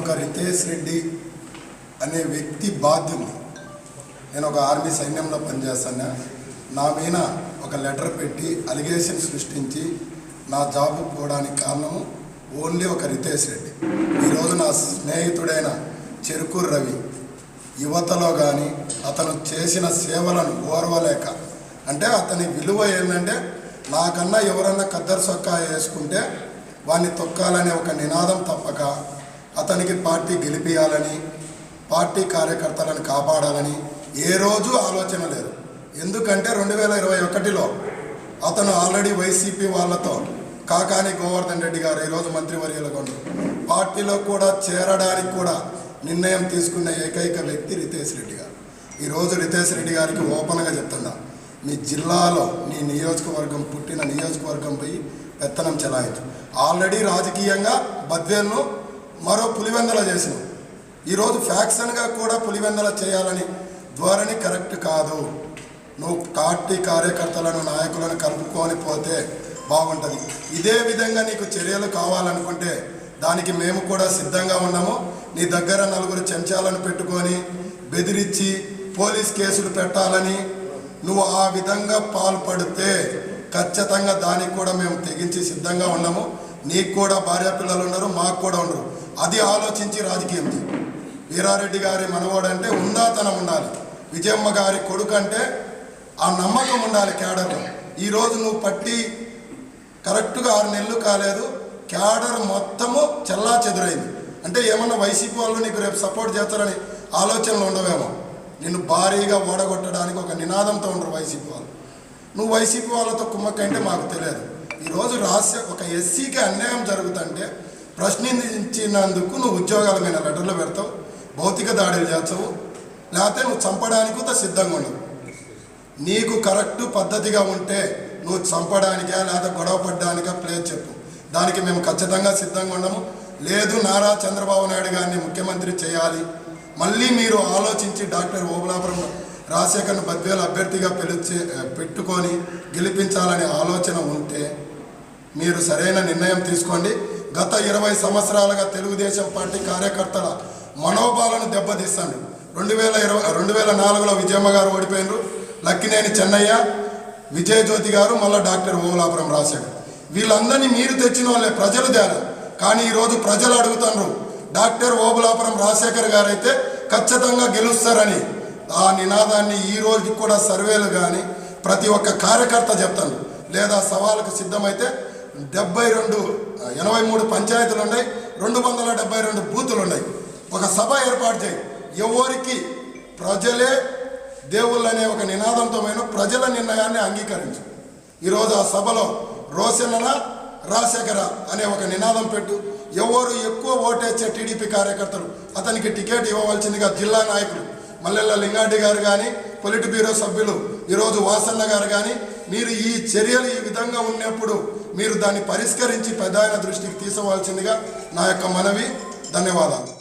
ఒక రితేష్ రెడ్డి అనే వ్యక్తి బాధ్యుని. నేను ఒక ఆర్మీ సైన్యంలో పనిచేస్తాను. నా మీద ఒక లెటర్ పెట్టి అలిగేషన్ సృష్టించి నా జాబ్ పోవడానికి కారణము ఓన్లీ ఒక రితేష్ రెడ్డి. ఈరోజు నా స్నేహితుడైన చెరుకూరు రవి యువతలో కానీ అతను చేసిన సేవలను ఓర్వలేక అంటే అతని విలువ ఏంటంటే నాకన్నా ఎవరన్నా కద్దరు సొక్కా వేసుకుంటే వాడిని తొక్కాలనే ఒక నినాదం తప్పక అతనికి పార్టీ గెలిపియాలని పార్టీ కార్యకర్తలను కాపాడాలని ఏ రోజు ఆలోచన లేదు. ఎందుకంటే రెండు వేల ఇరవై ఒకటిలో అతను ఆల్రెడీ వైసీపీ వాళ్ళతో కాకాని గోవర్ధన్ రెడ్డి గారు ఈరోజు మంత్రివర్యులుగా ఉన్నారు పార్టీలో కూడా చేరడానికి కూడా నిర్ణయం తీసుకున్న ఏకైక వ్యక్తి రితేష్ రెడ్డి గారు. ఈరోజు రితేష్ రెడ్డి గారికి ఓపెన్గా చెప్తున్నా మీ జిల్లాలో నీ నియోజకవర్గం పుట్టిన నియోజకవర్గం పోయి పెత్తనం చెలాయించు. ఆల్రెడీ రాజకీయంగా బద్వేల్ను మరో పులివెందల చేసిన. ఈరోజు ఫ్యాక్షన్గా కూడా పులివెందల చేయాలని ధోరణి కరెక్ట్ కాదు. నువ్వు పార్టీ కార్యకర్తలను నాయకులను కలుపుకొని పోతే బాగుంటుంది. ఇదే విధంగా నీకు చర్యలు కావాలనుకుంటే దానికి మేము కూడా సిద్ధంగా ఉన్నాము. నీ దగ్గర నలుగురు చెంచాలను పెట్టుకొని బెదిరించి పోలీస్ కేసులు పెట్టాలని నువ్వు ఆ విధంగా పాల్పడితే ఖచ్చితంగా దానికి కూడా మేము తెగించి సిద్ధంగా ఉన్నాము. నీకు కూడా భార్య పిల్లలు ఉన్నారు మాకు కూడా ఉండరు అది ఆలోచించి రాజకీయం వీరారెడ్డి గారి మనవాడంటే ఉందాతనం ఉండాలి. విజయమ్మ గారి కొడుకు అంటే ఆ నమ్మకం ఉండాలి క్యాడర్లో. ఈరోజు నువ్వు పట్టి కరెక్ట్గా ఆరు నెలలు కాలేదు క్యాడర్ మొత్తము చెల్లా చెదురైంది. అంటే ఏమన్నా వైసీపీ వాళ్ళు నీకు రేపు సపోర్ట్ చేస్తారని ఆలోచనలు ఉండవేమో. నిన్ను భారీగా ఓడగొట్టడానికి ఒక నినాదంతో ఉండరు వైసీపీ వాళ్ళు. నువ్వు వైసీపీ వాళ్ళతో కుమ్మక్కంటే మాకు తెలియదు. ఈరోజు రాష్ట్ర ఒక ఎస్సీకి అన్యాయం జరుగుతుంటే ప్రశ్నించినందుకు నువ్వు ఉద్యోగాల మీద లెటర్లు పెడతావు భౌతిక దాడులు చేస్తావు లేకపోతే నువ్వు చంపడానికి కూడా సిద్ధంగా ఉండవు. నీకు కరెక్ట్ పద్ధతిగా ఉంటే నువ్వు చంపడానికా లేదా గొడవ పడ్డానికా ప్లేస్ చెప్పు. దానికి మేము ఖచ్చితంగా సిద్ధంగా ఉండము. లేదు నారా చంద్రబాబు నాయుడు గారిని ముఖ్యమంత్రి చేయాలి. మళ్ళీ మీరు ఆలోచించి డాక్టర్ ఓబులాపురం రాజశేఖర్ను బద్వేలు అభ్యర్థిగా పిలిచి పెట్టుకొని గెలిపించాలనే ఆలోచన ఉంటే మీరు సరైన నిర్ణయం తీసుకోండి. గత ఇరవై సంవత్సరాలుగా తెలుగుదేశం పార్టీ కార్యకర్తల మనోభావాలను దెబ్బతీస్తాను రెండు వేల ఇరవై రెండు వేల నాలుగులో విజయమ్మ గారు ఓడిపోయినారు. లక్కినేని చెన్నయ్య విజయజ్యోతి గారు మళ్ళీ డాక్టర్ ఓలాపురం రాశాడు. వీళ్ళందరినీ మీరు తెచ్చిన వాళ్ళే ప్రజలు తేరా కానీ ఈరోజు ప్రజలు అడుగుతున్నారు డాక్టర్ ఓబులాపురం రాజశేఖర్ గారు అయితే ఖచ్చితంగా గెలుస్తారని. ఆ నినాదాన్ని ఈ రోజు కూడా సర్వేలు కానీ ప్రతి ఒక్క కార్యకర్త చెప్తాను. లేదా సవాళ్ళకు సిద్ధమైతే డెబ్బై రెండు ఎనభై మూడు పంచాయతీలు ఉన్నాయి రెండు వందల డెబ్బై రెండు బూతులు ఉన్నాయి. ఒక సభ ఏర్పాటు చేయి. ఎవరికి? ప్రజలే దేవుళ్ళు అనే ఒక నినాదంతో పోయిన ప్రజల నిర్ణయాన్ని అంగీకరించు. ఈరోజు ఆ సభలో రోషన్న రాజశేఖర అనే ఒక నినాదం పెట్టు. ఎవరు ఎక్కువ ఓటేచ్చే టీడీపీ కార్యకర్తలు అతనికి టికెట్ ఇవ్వవలసిందిగా జిల్లా నాయకులు మల్లెల్ల లింగారెడ్డి గారు కానీ పొలిట్ బ్యూరో సభ్యులు ఈరోజు వాసన్న గారు కానీ మీరు ఈ చర్యలు ఈ విధంగా ఉన్నప్పుడు మీరు దాన్ని పరిష్కరించి ప్రధాన దృష్టికి తీసుకోవాల్సిందిగా నా యొక్క మనవి. ధన్యవాదాలు.